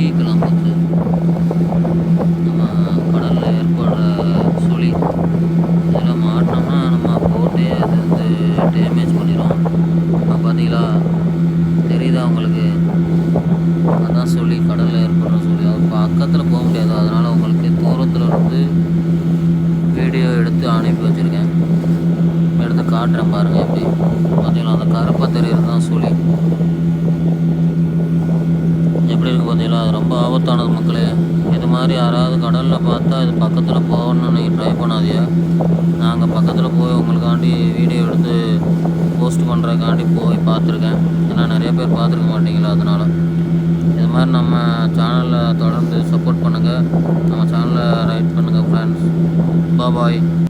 சூழிக்கெல்லாம் நம்ம கடலில் ஏற்படுற சுழி இதில் மாட்டினோம்னா நம்ம போட்டு அது வந்து டேமேஜ் பண்ணிடும் பார்த்தீங்களா? தெரியுதா உங்களுக்கு? அதான் சொல்லி கடலில் ஏற்படுற சொல்லி அது பக்கத்தில் போக முடியாது. அதனால் உங்களுக்கு தூரத்தில் இருந்து வீடியோ எடுத்து அனுப்பி வச்சுருக்கேன். எடுத்து காட்டுறேன் பாருங்கள் எப்படி. பார்த்தீங்களா? அந்த கருப்பை தெரியுறது தான் சொல்லி. பார்த்தீங்களா அது ரொம்ப ஆபத்தானது மக்களே. இது மாதிரி யாராவது கடலில் பார்த்தா இது பக்கத்தில் போகணும்னு நீங்கள் ட்ரை பண்ணாதியா நாங்கள் பக்கத்தில் போய் உங்களுக்காண்டி வீடியோ எடுத்து போஸ்ட் பண்ணுறதுக்காண்டி போய் பார்த்துருக்கேன். ஏன்னா நிறைய பேர் பார்த்துருக்க மாட்டீங்களா அதனால். இது மாதிரி நம்ம சேனலில் தொடர்ந்து சப்போர்ட் பண்ணுங்கள் நம்ம சேனலை ரைட் பண்ணுங்கள் ஃப்ரெண்ட்ஸ் பாய்